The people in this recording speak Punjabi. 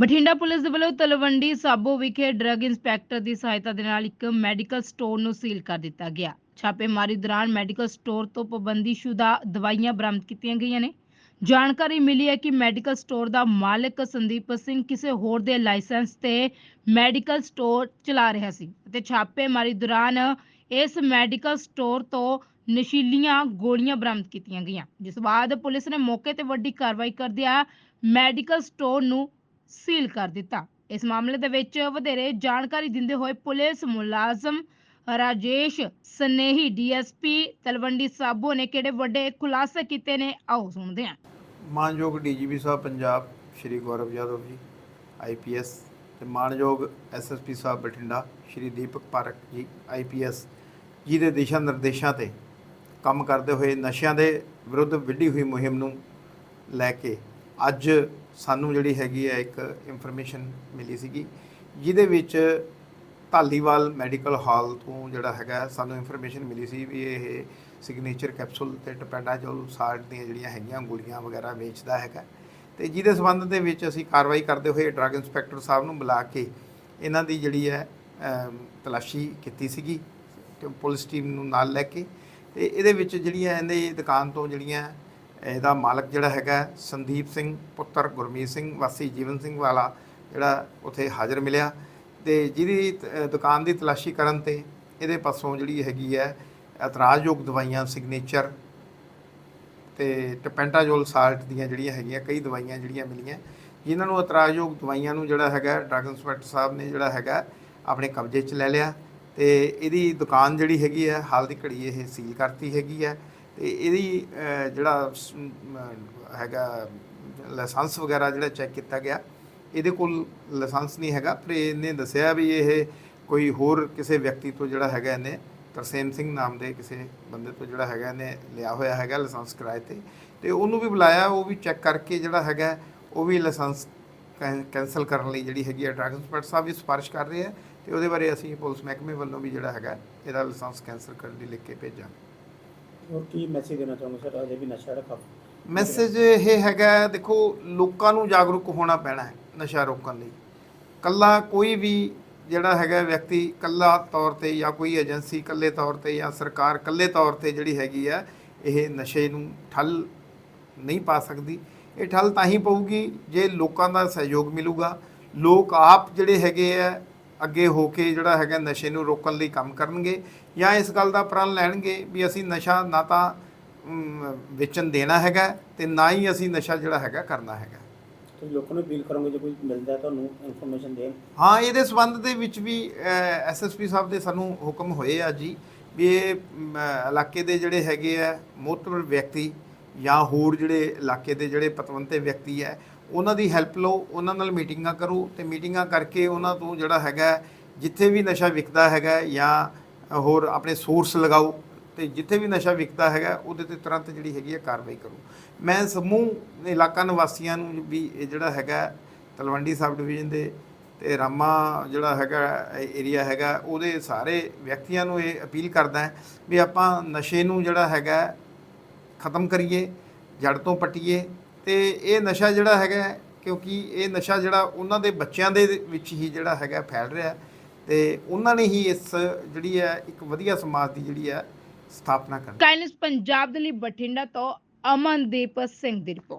ਬਠਿੰਡਾ ਪੁਲਿਸ ਦੇ ਵੱਲੋਂ ਤਲਵੰਡੀ ਸਾਬੋ ਵਿਖੇ ਡਰੱਗ ਇੰਸਪੈਕਟਰ ਦੀ ਸਹਾਇਤਾ ਦੇ ਨਾਲ ਇੱਕ ਮੈਡੀਕਲ ਸਟੋਰ ਨੂੰ ਸੀਲ ਕਰ ਦਿੱਤਾ ਗਿਆ। ਛਾਪੇਮਾਰੀ ਦੌਰਾਨ ਮੈਡੀਕਲ ਸਟੋਰ ਤੋਂ ਪਾਬੰਦੀਸ਼ੁਦਾ ਦਵਾਈਆਂ ਬਰਾਮਦ ਕੀਤੀਆਂ ਗਈਆਂ ਨੇ। ਜਾਣਕਾਰੀ ਮਿਲੀ ਹੈ ਕਿ ਮੈਡੀਕਲ ਸਟੋਰ ਦਾ ਮਾਲਕ ਸੰਦੀਪ ਸਿੰਘ ਕਿਸੇ ਹੋਰ ਦੇ ਲਾਇਸੈਂਸ ਤੇ ਮੈਡੀਕਲ ਸਟੋਰ ਚਲਾ ਰਿਹਾ ਸੀ ਅਤੇ ਛਾਪੇਮਾਰੀ ਦੌਰਾਨ ਇਸ ਮੈਡੀਕਲ ਸਟੋਰ ਤੋਂ ਨਸ਼ੀਲੀਆਂ ਗੋਲੀਆਂ ਬਰਾਮਦ ਕੀਤੀਆਂ ਗਈਆਂ। ਜਿਸ ਬਾਅਦ ਪੁਲਿਸ ਨੇ ਮੌਕੇ ਤੇ ਵੱਡੀ ਕਾਰਵਾਈ ਕਰਦਿਆਂ ਮੈਡੀਕਲ ਸਟੋਰ ਨੂੰ ਸੀਲ ਕਰ ਦਿੱਤਾ। ਇਸ ਮਾਮਲੇ ਦੇ ਵਿੱਚ ਵਧੇਰੇ ਜਾਣਕਾਰੀ ਦਿੰਦੇ ਹੋਏ ਪੁਲਿਸ ਮੁਲਾਜ਼ਮ ਰਾਜੇਸ਼ ਸਨੇਹੀ, ਡੀਐਸਪੀ ਤਲਵੰਡੀ ਸਾਬੋ ਨੇ ਕਿਹੜੇ ਵੱਡੇ ਖੁਲਾਸੇ ਕੀਤੇ ਨੇ, ਆਓ ਸੁਣਦੇ ਹਾਂ। ਮਾਨਯੋਗ ਡੀਜੀਪੀ ਸਾਹਿਬ, ਪੰਜਾਬ ਸ਼੍ਰੀ ਗੌਰਵ ਯਾਦਵ ਜੀ ਆਈਪੀਐਸ ਤੇ ਮਾਨਯੋਗ ਐਸਐਸਪੀ ਸਾਹਿਬ ਬਠਿੰਡਾ, ਸ਼੍ਰੀ ਦੀਪਕ ਪਾਰਕ ਜੀ ਆਈਪੀਐਸ ਜੀ ਦੇ ਦਿਸ਼ਾ ਨਿਰਦੇਸ਼ਾਂ ਤੇ ਕੰਮ ਕਰਦੇ ਹੋਏ ਨਸ਼ਿਆਂ ਦੇ ਵਿਰੁੱਧ ਵਿੱਢੀ ਹੋਈ ਮੁਹਿੰਮ ਨੂੰ ਲੈ ਕੇ ਅੱਜ ਸਾਨੂੰ ਜਿਹੜੀ ਹੈਗੀ ਹੈ ਇੱਕ ਇਨਫੋਰਮੇਸ਼ਨ ਮਿਲੀ ਸੀਗੀ, ਜਿਹਦੇ ਵਿੱਚ ਧਾਲੀਵਾਲ ਮੈਡੀਕਲ ਹਾਲ ਤੋਂ ਜਿਹੜਾ ਹੈਗਾ ਸਾਨੂੰ ਇਨਫੋਰਮੇਸ਼ਨ ਮਿਲੀ ਸੀ ਵੀ ਇਹ ਸਿਗਨੇਚਰ ਕੈਪਸੂਲ ਤੇ ਟਪੈਂਡਾਜੋਲ ਸਾਲਟ ਦੀਆਂ ਜਿਹੜੀਆਂ ਹੈਗੀਆਂ ਗੋਲੀਆਂ ਵਗੈਰਾ ਵੇਚਦਾ ਹੈਗਾ। ਤੇ ਜਿਹਦੇ ਸੰਬੰਧ ਦੇ ਵਿੱਚ ਅਸੀਂ ਕਾਰਵਾਈ ਕਰਦੇ ਹੋਏ ਡਰੱਗ ਇੰਸਪੈਕਟਰ ਸਾਹਿਬ ਨੂੰ ਬੁਲਾ ਕੇ ਇਹਨਾਂ ਦੀ ਜਿਹੜੀ ਹੈ ਤਲਾਸ਼ੀ ਕੀਤੀ ਸੀਗੀ ਪੁਲਿਸ ਟੀਮ ਨੂੰ ਨਾਲ ਲੈ ਕੇ। ਤੇ ਇਹਦੇ ਵਿੱਚ ਜਿਹੜੀਆਂ ਇਹਦੇ ਦੁਕਾਨ ਤੋਂ ਜਿਹੜੀਆਂ ਇਹਦਾ ਮਾਲਕ ਜਿਹੜਾ ਹੈਗਾ ਸੰਦੀਪ ਸਿੰਘ, ਪੁੱਤਰ ਗੁਰਮੀਤ ਸਿੰਘ, ਵਾਸੀ ਜੀਵਨ ਸਿੰਘ ਵਾਲਾ ਜਿਹੜਾ ਉੱਥੇ ਹਾਜ਼ਰ ਮਿਲਿਆ ਤੇ ਜਿਹਦੀ ਦੁਕਾਨ ਦੀ ਤਲਾਸ਼ੀ ਕਰਨ ਤੇ ਇਹਦੇ ਪਾਸੋਂ ਜਿਹੜੀ ਹੈਗੀ ਹੈ, ਇਤਰਾਜ਼ਯੋਗ ਦਵਾਈਆਂ ਸਿਗਨੇਚਰ ਤੇ ਟਪੈਂਟਾਜੋਲ ਸਾਲਟ ਦੀਆਂ ਜਿਹੜੀਆਂ ਹੈਗੀਆਂ, ਕਈ ਦਵਾਈਆਂ ਜਿਹੜੀਆਂ ਮਿਲੀਆਂ, ਜਿਨ੍ਹਾਂ ਨੂੰ ਇਤਰਾਜ਼ਯੋਗ ਦਵਾਈਆਂ ਨੂੰ ਜਿਹੜਾ ਹੈਗਾ, ਡਰੱਗ ਇੰਸਪੈਕਟਰ ਸਾਹਿਬ ਨੇ ਜਿਹੜਾ ਹੈਗਾ, ਆਪਣੇ ਕਬਜ਼ੇ 'ਚ ਲੈ ਲਿਆ ਤੇ ਇਹਦੀ ਦੁਕਾਨ ਜਿਹੜੀ ਹੈਗੀ ਹੈ, ਹਾਲ ਦੀ ਘੜੀ ਇਹ ਸੀਲ ਕਰਤੀ ਹੈਗੀ ਹੈ। ਇਹਦੀ ਜਿਹੜਾ ਹੈਗਾ, ਲਾਇਸੈਂਸ ਵਗੈਰਾ ਜਿਹੜਾ ਚੈੱਕ ਕੀਤਾ ਗਿਆ, ਇਹਦੇ ਕੋਲ ਲਾਇਸੈਂਸ ਨਹੀਂ ਹੈਗਾ, ਪਰ ਇਹਨੇ ਦੱਸਿਆ ਵੀ ਇਹ ਕੋਈ ਹੋਰ ਕਿਸੇ ਵਿਅਕਤੀ ਤੋਂ ਜਿਹੜਾ ਹੈਗਾ ਇਹਨੇ, ਤਰਸੇਮ ਸਿੰਘ ਨਾਮ ਦੇ ਕਿਸੇ ਬੰਦੇ ਤੋਂ ਜਿਹੜਾ ਹੈਗਾ ਇਹਨੇ ਲਿਆ ਹੋਇਆ ਹੈਗਾ ਲਾਇਸੈਂਸ ਕਿਰਾਏ ਤੇ। ਤੇ ਉਹਨੂੰ ਵੀ ਬੁਲਾਇਆ, ਉਹ ਵੀ ਚੈੱਕ ਕਰਕੇ ਜਿਹੜਾ ਹੈਗਾ, ਉਹ ਵੀ ਲਾਇਸੈਂਸ ਕੈਂ- ਕੈਂਸਲ ਕਰਨ ਲਈ ਜਿਹੜੀ ਹੈਗੀ ਹੈ ਡਰੱਗ ਇੰਸਪੈਕਟਰ ਸਾਹਿਬ ਵੀ ਸਿਫਾਰਿਸ਼ ਕਰ ਰਹੇ ਆ, ਤੇ ਉਹਦੇ ਬਾਰੇ ਅਸੀਂ ਪੁਲਿਸ ਮਹਿਕਮੇ ਵੱਲੋਂ ਵੀ ਜਿਹੜਾ ਹੈਗਾ, ਇਹਦਾ ਲਾਇਸੈਂਸ ਕੈਂਸਲ ਕਰਨ ਲਈ ਲਿਖ ਕੇ ਭੇਜਾਂਗੇ। ਹੋਰ ਕੀ ਮੈਸੇਜ ਦੇਣਾ ਚਾਹੁੰਦੇ ਸਰ? ਅਜੇ ਵੀ ਨਸ਼ਾ ਜਿਹੜਾ ਕਾਫੀ ਮੈਸੇਜ ਇਹ ਹੈਗਾ ਹੈ, ਦੇਖੋ ਲੋਕਾਂ ਨੂੰ ਜਾਗਰੂਕ ਹੋਣਾ ਪੈਣਾ ਹੈ ਨਸ਼ਾ ਰੋਕਣ ਲਈ। ਕੱਲਾ ਕੋਈ ਵੀ ਜਿਹੜਾ ਹੈਗਾ ਵਿਅਕਤੀ ਕੱਲਾ ਤੌਰ ਤੇ ਜਾਂ ਕੋਈ ਏਜੰਸੀ ਕੱਲੇ ਤੌਰ ਤੇ ਜਾਂ ਸਰਕਾਰ ਕੱਲੇ ਤੌਰ ਤੇ ਜਿਹੜੀ ਹੈਗੀ ਆ ਇਹ ਨਸ਼ੇ ਨੂੰ ਠੱਲ ਨਹੀਂ ਪਾ ਸਕਦੀ। ਇਹ ਠੱਲ ਤਾਂ ਹੀ ਪਊਗੀ ਜੇ ਲੋਕਾਂ ਦਾ ਸਹਿਯੋਗ ਮਿਲੂਗਾ। ਲੋਕ ਆਪ ਜਿਹੜੇ ਹੈਗੇ ਆ ਅੱਗੇ ਹੋ ਕੇ ਜਿਹੜਾ ਹੈਗਾ ਨਸ਼ੇ ਨੂੰ ਰੋਕਣ ਲਈ ਕੰਮ ਕਰਨਗੇ ਜਾਂ ਇਸ ਗੱਲ ਦਾ ਪ੍ਰਣ ਲੈਣਗੇ ਵੀ ਅਸੀਂ ਨਸ਼ਾ ਨਾ ਤਾਂ ਵੇਚਣ ਦੇਣਾ ਹੈਗਾ ਤੇ ਨਾ ਹੀ ਅਸੀਂ ਨਸ਼ਾ ਜਿਹੜਾ ਹੈਗਾ ਕਰਨਾ ਹੈਗਾ। ਤੁਸੀਂ ਲੋਕਾਂ ਨੂੰ ਅਪੀਲ ਕਰੋਗੇ ਜੇ ਕੋਈ ਮਿਲਦਾ ਹੈ ਤੁਹਾਨੂੰ ਇਨਫੋਰਮੇਸ਼ਨ ਦੇਣ? ਹਾਂ ਇਹਦੇ ਸਬੰਧ ਦੇ ਵਿੱਚ ਵੀ ਐਸਐਸਪੀ ਸਾਹਿਬ ਦੇ ਸਾਨੂੰ ਹੁਕਮ ਹੋਏ ਆ ਜੀ ਵੀ ਇਹ ਇਲਾਕੇ ਦੇ ਜਿਹੜੇ ਹੈਗੇ ਆ ਮੋਤਬਰ ਵਿਅਕਤੀ ਜਾਂ ਹੋਰ ਜਿਹੜੇ ਇਲਾਕੇ ਦੇ ਜਿਹੜੇ ਪਤਵੰਤੇ ਵਿਅਕਤੀ ਹੈ, ਉਹਨਾਂ ਦੀ ਹੈਲਪ ਲਓ, ਉਹਨਾਂ ਨਾਲ ਮੀਟਿੰਗਾਂ ਕਰੋ ਤੇ ਮੀਟਿੰਗਾਂ ਕਰਕੇ ਉਹਨਾਂ ਤੋਂ ਜਿਹੜਾ ਹੈਗਾ ਜਿੱਥੇ ਵੀ ਨਸ਼ਾ ਵਿਕਦਾ ਹੈਗਾ ਜਾਂ ਹੋਰ ਆਪਣੇ ਸੋਰਸ ਲਗਾਓ ਤੇ ਜਿੱਥੇ ਵੀ ਨਸ਼ਾ ਵਿਕਦਾ ਹੈਗਾ, ਉਹਦੇ ਤੇ ਤੁਰੰਤ ਜਿਹੜੀ ਹੈਗੀ ਹੈ ਕਾਰਵਾਈ ਕਰੋ। ਮੈਂ ਸਮੂਹ ਇਲਾਕਾ ਨਿਵਾਸੀਆਂ ਨੂੰ ਵੀ ਇਹ ਜਿਹੜਾ ਹੈਗਾ ਤਲਵੰਡੀ ਸਬ ਡਿਵੀਜ਼ਨ ਦੇ ਤੇ ਰਾਮਾ ਜਿਹੜਾ ਹੈਗਾ ਏਰੀਆ ਹੈਗਾ ਉਹਦੇ ਸਾਰੇ ਵਿਅਕਤੀਆਂ ਨੂੰ ਇਹ ਅਪੀਲ ਕਰਦਾ ਵੀ ਆਪਾਂ ਨਸ਼ੇ ਨੂੰ ਜਿਹੜਾ ਹੈਗਾ ਖਤਮ ਕਰੀਏ, ਜੜ ਤੋਂ ਪੱਟੀਏ ਤੇ ਇਹ ਨਸ਼ਾ ਜਿਹੜਾ ਹੈਗਾ ਕਿਉਂਕਿ ਇਹ ਨਸ਼ਾ ਜਿਹੜਾ ਉਹਨਾਂ ਦੇ ਬੱਚਿਆਂ ਦੇ ਵਿੱਚ ਹੀ ਜਿਹੜਾ ਹੈਗਾ ਫੈਲ ਰਿਹਾ ਹੈ ਤੇ ਉਹਨਾਂ ਨੇ ਹੀ ਇਸ ਜਿਹੜੀ ਹੈ ਇੱਕ ਵਧੀਆ ਸਮਾਜ ਦੀ ਜਿਹੜੀ ਹੈ ਸਥਾਪਨਾ ਕਰਨੀ ਕਾਇਨਸ ਪੰਜਾਬ ਦੇ ਲਈ ਬਠਿੰਡਾ ਤੋਂ ਅਮਨਦੀਪ ਸਿੰਘ ਦੀ ਰਿਪੋਰਟ